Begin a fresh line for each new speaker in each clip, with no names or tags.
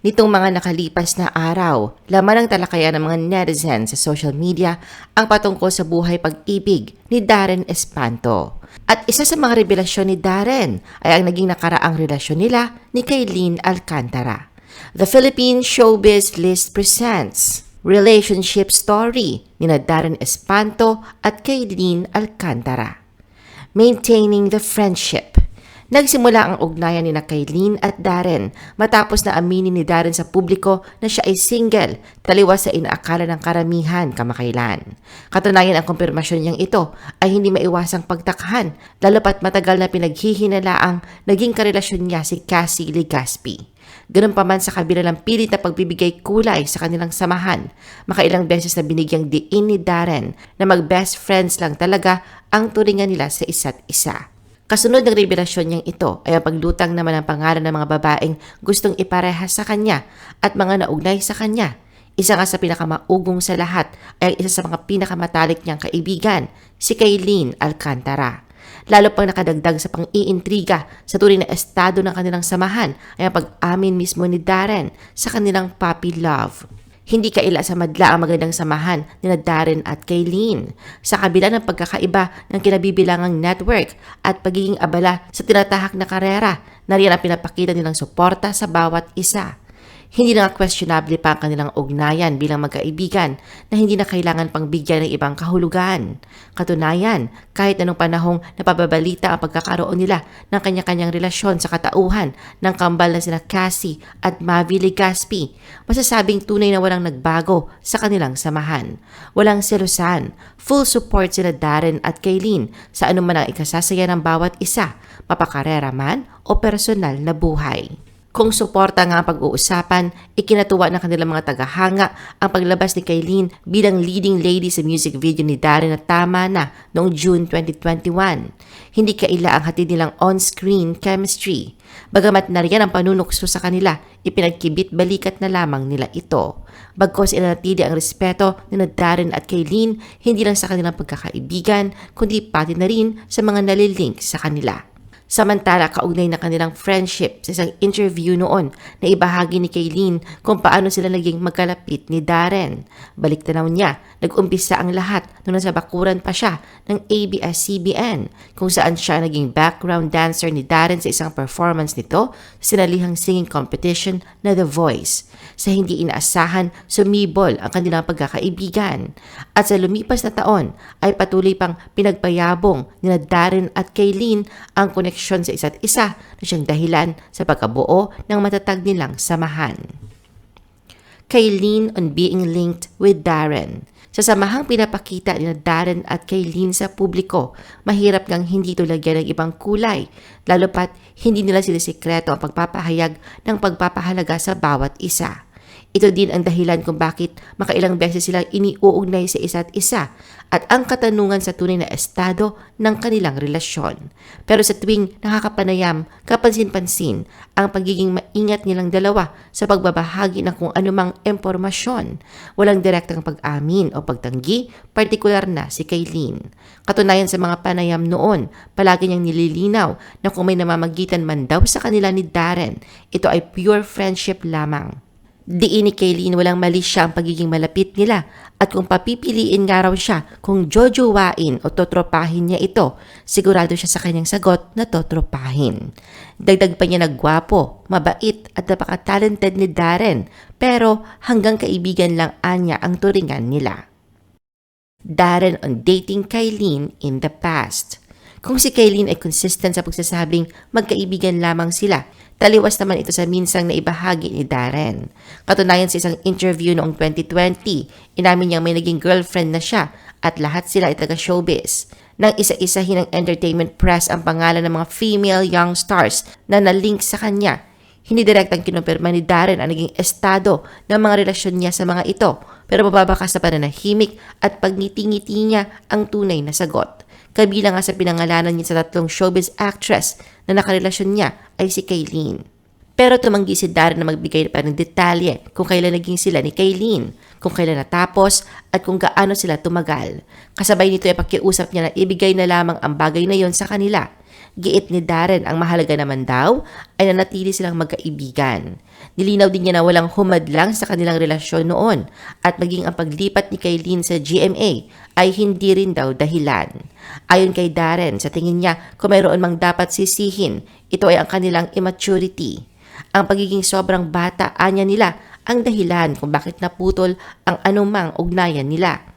Nitong mga nakalipas na araw, laman ng talakayan ng mga netizens sa social media ang patungkol sa buhay pag-ibig ni Darren Espanto. At isa sa mga revelasyon ni Darren ay ang naging nakaraang relasyon nila ni Kaylin Alcantara. The Philippine Showbiz List presents Relationship Story ni Darren Espanto at Kaylin Alcantara. Maintaining the Friendship Nagsimula ang ugnayan ni na Kaylin at Darren matapos na aminin ni Darren sa publiko na siya ay single, taliwas sa inaakala ng karamihan kamakailan. Katunayan ang kumpirmasyon niyang ito ay hindi maiwasang pagtakhan, lalo pat matagal na pinaghihinalaang naging karelasyon niya si Cassie Legaspi. Ganun pa man sa kabila ng pilit na pagbibigay kulay sa kanilang samahan, makailang beses na binigyang diin ni Darren na mag-best friends lang talaga ang turingan nila sa isa't isa. Kasunod ng revelasyon niyang ito ay ang paglutang naman ng pangalan ng mga babaeng gustong iparehas sa kanya at mga naugnay sa kanya. Isa nga sa pinakamaugong sa lahat ay ang isa sa mga pinakamatalik niyang kaibigan, si Kaylin Alcantara. Lalo pang nakadagdag sa pang-iintriga sa tunay na estado ng kanilang samahan ay ang pag-amin mismo ni Darren sa kanilang puppy love. Hindi kaila sa madla ang magandang samahan ni Darren at Kaylin. Sa kabila ng pagkakaiba ng kinabibilangang network at pagiging abala sa tinatahak na karera, nariyan ang pinapakita nilang suporta sa bawat isa. Hindi na questionable pa ang kanilang ugnayan bilang magkaibigan na hindi na kailangan pang bigyan ng ibang kahulugan. Katunayan, kahit anong panahong napababalita ang pagkakaroon nila ng kanya-kanyang relasyon sa katauhan ng kambal na sina Cassie at Mavi Legaspi, masasabing tunay na walang nagbago sa kanilang samahan. Walang selusan, full support sila Darren at Kaylin sa anuman ang ikasasaya ng bawat isa, papakarera man o personal na buhay. Kung suporta nga ang pag-uusapan, ikinatuwa ng kanilang mga tagahanga ang paglabas ni Kaylin bilang leading lady sa music video ni Darren na tama na noong June 2021. Hindi kaila ang hatid nilang on-screen chemistry. Bagamat nariyan ang panunukso sa kanila, ipinagkibit balikat na lamang nila ito. Bagkos inanatili ang respeto ni na Darren at Kaylin hindi lang sa kanilang pagkakaibigan, kundi pati na rin sa mga nalilink sa kanila. Samantala, kaugnay na kanilang friendship sa isang interview noon na ibahagi ni Kaylin kung paano sila naging magkalapit ni Darren. Balik tanaw niya, nag-umpisa ang lahat nung nasa bakuran pa siya ng ABS-CBN kung saan siya naging background dancer ni Darren sa isang performance nito sa sinalihang singing competition na The Voice. Sa hindi inaasahan, sumibol ang kanilang pagkakaibigan. At sa lumipas na taon ay patuloy pang pinagpayabong ni Darren at Kaylin ang koneksyon sa isa't isa na siyang dahilan sa pagkabuo ng matatag nilang samahan. Kaylin on being linked with Darren. Sa samahang pinapakita ni Darren at Kaylin sa publiko, mahirap ngang hindi ito lagyan ng ibang kulay, lalo pat hindi nila sila sikreto ang pagpapahayag ng pagpapahalaga sa bawat isa. Ito din ang dahilan kung bakit makailang beses silang iniuugnay sa isa't isa at ang katanungan sa tunay na estado ng kanilang relasyon. Pero sa tuwing nakakapanayam, kapansin-pansin ang pagiging maingat nilang dalawa sa pagbabahagi ng kung anumang impormasyon. Walang direktang pag-amin o pagtanggi, partikular na si Kaylin. Katunayan sa mga panayam noon, palagi niyang nililinaw na kung may namamagitan man daw sa kanila ni Darren, ito ay pure friendship lamang. Diin ni Kaylin walang mali siya ang pagiging malapit nila at kung papipiliin nga raw siya kung jojowain o totropahin niya ito, sigurado siya sa kanyang sagot na totropahin. Dagdag pa niya na gwapo, mabait at napaka-talented ni Darren pero hanggang kaibigan lang anya ang turingan nila. Darren on dating Kaylin in the past. Kung si Kaylin ay consistent sa pagsasabing magkaibigan lamang sila, taliwas naman ito sa minsang na ibahagi ni Darren. Katunayan sa isang interview noong 2020, inamin niyang may naging girlfriend na siya at lahat sila ay taga-showbiz. Nang isa-isahin ng entertainment press ang pangalan ng mga female young stars na nalink sa kanya, hindi direktang kinumpirma ni Darren ang naging estado ng mga relasyon niya sa mga ito, pero mababakas na pananahimik at pagngiti-ngiti niya ang tunay na sagot. Kabilang nga sa pinangalanan niya sa tatlong showbiz actress na nakarelasyon niya ay si Kaylin. Pero tumanggi si Darren na magbigay pa ng detalye kung kailan naging sila ni Kaylin, kung kailan natapos at kung gaano sila tumagal. Kasabay nito ay pakiusap niya na ibigay na lamang ang bagay na yon sa kanila. Giit ni Darren ang mahalaga naman daw ay nanatili silang magkaibigan. Nilinaw din niya na walang humadlang sa kanilang relasyon noon at maging ang paglipat ni Kaylin sa GMA ay hindi rin daw dahilan. Ayon kay Darren, sa tingin niya kung mayroon mang dapat sisihin, ito ay ang kanilang immaturity. Ang pagiging sobrang bata anya nila ang dahilan kung bakit naputol ang anumang ugnayan nila.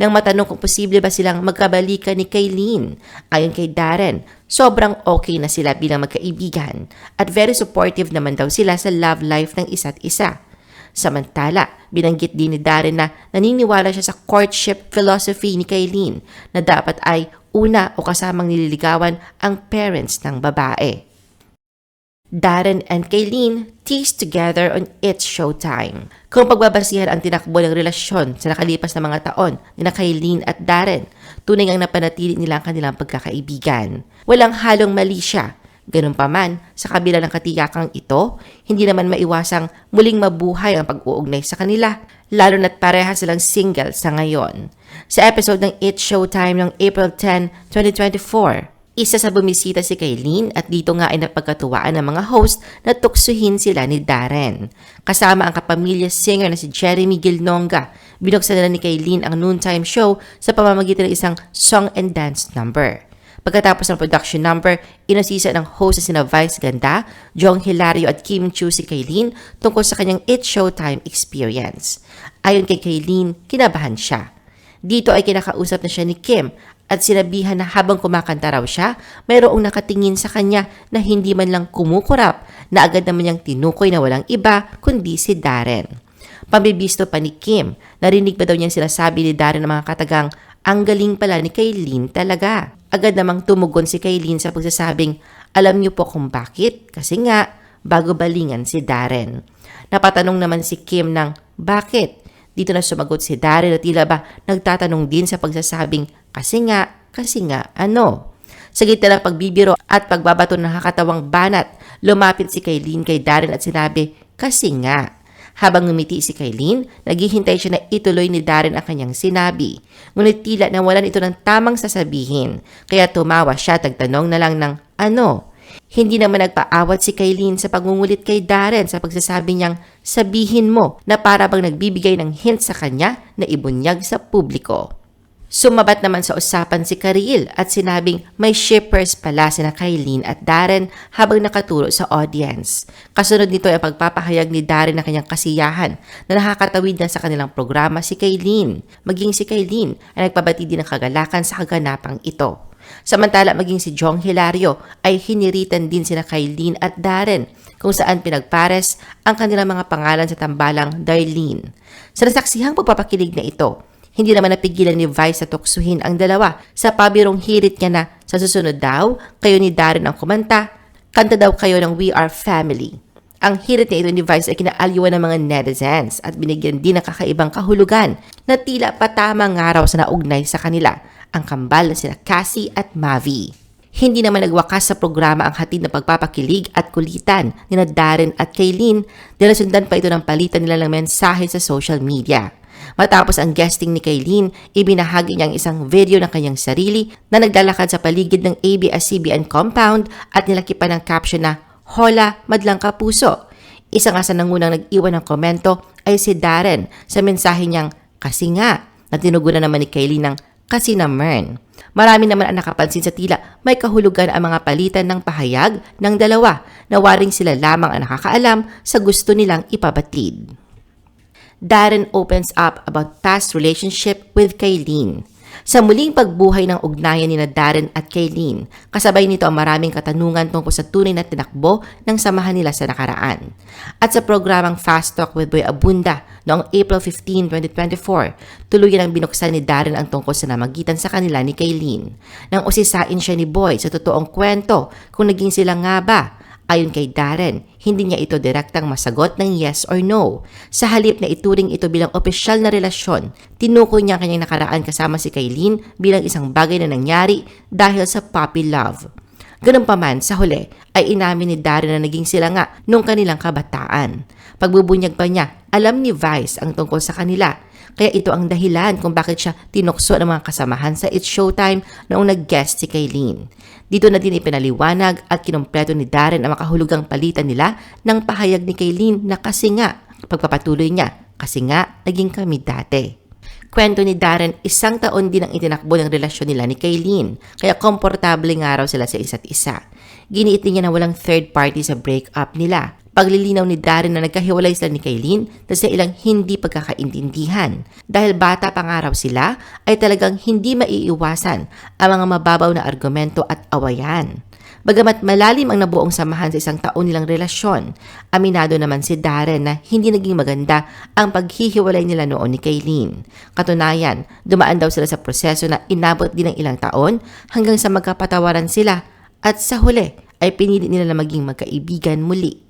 Nang matanong kung posible ba silang magkabalikan ni Kaylin, ayon kay Darren, sobrang okay na sila bilang magkaibigan at very supportive naman daw sila sa love life ng isa't isa. Samantala, binanggit din ni Darren na naniniwala siya sa courtship philosophy ni Kaylin na dapat ay una o kasamang nililigawan ang parents ng babae. Darren and Kaylin teased together on It's Showtime. Kung pagbabasihan ang tinakbo ng relasyon sa nakalipas na mga taon ni na Kaylin at Darren, tunay ang napanatili nila ang kanilang pagkakaibigan. Walang halong mali siya. Ganun pa man, sa kabila ng katiyakang ito, hindi naman maiwasang muling mabuhay ang pag-uugnay sa kanila, lalo na't pareha silang single sa ngayon. Sa episode ng It's Showtime ng April 10, 2024, isa sa bumisita si Kaylin at dito nga ay napagkatuwaan ng mga host na tuksuhin sila ni Darren. Kasama ang kapamilya singer na si Jeremy Gilnonga. Binuksan nila ni Kaylin ang noontime show sa pamamagitan ng isang song and dance number. Pagkatapos ng production number, inasisa ng host na sina Vice Ganda, Jong Hilario at Kim Chu si Kaylin tungkol sa kanyang It Showtime experience. Ayon kay Kaylin, kinabahan siya. Dito ay kinakausap na siya ni Kim at sinabihan na habang kumakanta raw siya, mayroong nakatingin sa kanya na hindi man lang kumukurap na agad naman niyang tinukoy na walang iba kundi si Darren. Pambibisto pa ni Kim, narinig pa daw niyang sinasabi ni Darren ng mga katagang, ang galing pala ni Kaylin talaga. Agad namang tumugon si Kaylin sa pagsasabing, alam niyo po kung bakit? Kasi nga, bago balingan si Darren. Napatanong naman si Kim ng, bakit? Dito na sumagot si Darren at tila ba nagtatanong din sa pagsasabing, kasi nga, kasi nga, ano? Sa gitna ng pagbibiro at pagbabato ng nakakatawang banat, lumapit si Kaylin kay Darren at sinabi, kasi nga. Habang ngumiti si Kaylin, naghihintay siya na ituloy ni Darren ang kanyang sinabi. Ngunit tila nawalan ito ng tamang sasabihin, kaya tumawa siya at nagtanong na lang ng, ano? Hindi naman nagpaawat si Kaylin sa pagungulit kay Darren sa pagsasabi niyang sabihin mo na para bang nagbibigay ng hint sa kanya na ibunyag sa publiko. Sumabat naman sa usapan si Karil at sinabing may shippers pala sina Kailin at Darren habang nakaturo sa audience. Kasunod nito ay pagpapahayag ni Darren ng kanyang kasiyahan na nakakatawid na sa kanilang programa si Kailin. Maging si Kailin ay nagpabati din ng kagalakan sa kaganapang ito. Samantala maging si Jong Hilario ay hiniritan din sina Kailin at Darren kung saan pinagpares ang kanilang mga pangalan sa tambalang Darlene. Sa nasaksihang pagpapakilig na ito, hindi naman napigilan ni Vice sa tuksuhin ang dalawa sa pabirong hirit niya na sa susunod daw, kayo ni Darren ang kumanta, kanta daw kayo ng We Are Family. Ang hirit na ito ni Vice ay kinaalyuan ng mga netizens at binigyan din ng kakaibang kahulugan na tila patama nga raw sa naugnay sa kanila, ang kambal na sila Cassie at Mavi. Hindi naman nagwakas sa programa ang hatid na pagpapakilig at kulitan ni na Darren at Kaylin dahil sundan pa ito ng palitan nila ng mensahe sa social media. Matapos ang guesting ni Kaylin, ibinahagi niya ang isang video ng kanyang sarili na naglalakad sa paligid ng ABS-CBN compound at nilakipan ng caption na Hola, madlang ka puso. Isa nga sa nangunang nag-iwan ng komento ay si Darren sa mensahe niyang kasi nga na tinugunan naman ni Kaylin ng kasi naman. Marami naman ang nakapansin sa tila may kahulugan ang mga palitan ng pahayag ng dalawa na waring sila lamang ang nakakaalam sa gusto nilang ipabatid. Darren opens up about past relationship with Kaylin. Sa muling pagbuhay ng ugnayan ni Darren at Kaylin, kasabay nito ang maraming katanungan tungkol sa tunay na tinakbo ng samahan nila sa nakaraan. At sa programang Fast Talk with Boy Abunda noong April 15, 2024, tuluyan ang binuksan ni Darren ang tungkol sa namagitan sa kanila ni Kaylin. Nang usisain siya ni Boy sa totoong kwento kung naging sila nga ba Ayon kay Darren, hindi niya ito direktang masagot ng yes or no. Sa halip na ituring ito bilang opisyal na relasyon, tinukoy niya kanyang nakaraan kasama si Kaylin bilang isang bagay na nangyari dahil sa puppy love. Ganun pa man, sa huli, ay inamin ni Darren na naging sila nga nung kanilang kabataan. Pagbubunyag pa niya, alam ni Vice ang tungkol sa kanila. Kaya ito ang dahilan kung bakit siya tinukso ng mga kasamahan sa It's Showtime noong nag-guest si Kaylin. Dito na din ipinaliwanag at kinumpleto ni Darren ang makahulugang palitan nila ng pahayag ni Kaylin na kasi nga, pagpapatuloy niya, kasi nga, naging kami dati. Kwento ni Darren, isang taon din ang itinakbo ng relasyon nila ni Kaylin, kaya komportable nga raw sila sa isa't isa. Giniit niya na walang third party sa breakup nila. Paglilinaw ni Darren na nagkahiwalay sila ni Kaylin dahil sa ilang hindi pagkakaintindihan. Dahil bata pa nga sila, ay talagang hindi maiiwasan ang mga mababaw na argumento at awayan. Bagamat malalim ang nabuong samahan sa isang taon nilang relasyon, aminado naman si Darren na hindi naging maganda ang paghihiwalay nila noon ni Kaylin. Katunayan, dumaan daw sila sa proseso na inabot din ng ilang taon hanggang sa magkapatawaran sila at sa huli ay pinili nila na maging magkaibigan muli.